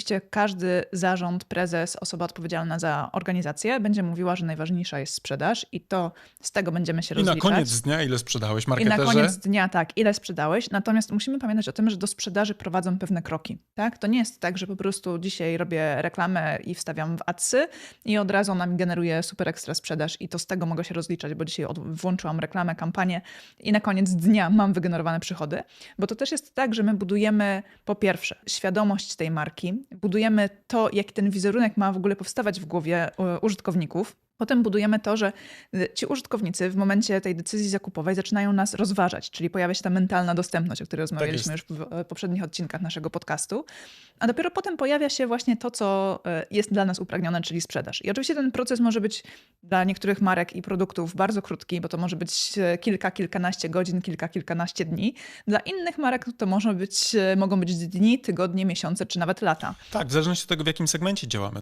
oczywiście każdy zarząd, prezes, osoba odpowiedzialna za organizację będzie mówiła, że najważniejsza jest sprzedaż i to z tego będziemy się I na rozliczać. koniec dnia ile sprzedałeś, I marketerze? na koniec dnia, tak, ile sprzedałeś. Natomiast musimy pamiętać o tym, że do sprzedaży prowadzą pewne kroki. Tak? To nie jest tak, że po prostu dzisiaj robię reklamę i wstawiam w adsy i od razu ona mi generuje super ekstra sprzedaż i to z tego mogę się rozliczać, bo dzisiaj włączyłam reklamę, kampanię i na koniec dnia mam wygenerowane przychody. Bo to też jest tak, że my budujemy po pierwsze świadomość tej marki, budujemy to, jaki ten wizerunek ma w ogóle powstawać w głowie e, użytkowników. Potem budujemy to, że y, ci użytkownicy w momencie tej decyzji zakupowej zaczynają nas rozważać, czyli pojawia się ta mentalna dostępność, o której rozmawialiśmy już w poprzednich odcinkach naszego podcastu. A dopiero potem pojawia się właśnie to, co e, jest dla nas upragnione, czyli sprzedaż. I oczywiście ten proces może być dla niektórych marek i produktów bardzo krótki, bo to może być e, kilka, kilkanaście godzin, kilka, kilkanaście dni. Dla innych marek to może być, mogą być dni, tygodnie, miesiące czy nawet lata. Tak, w zależności od tego, w jakim segmencie działamy.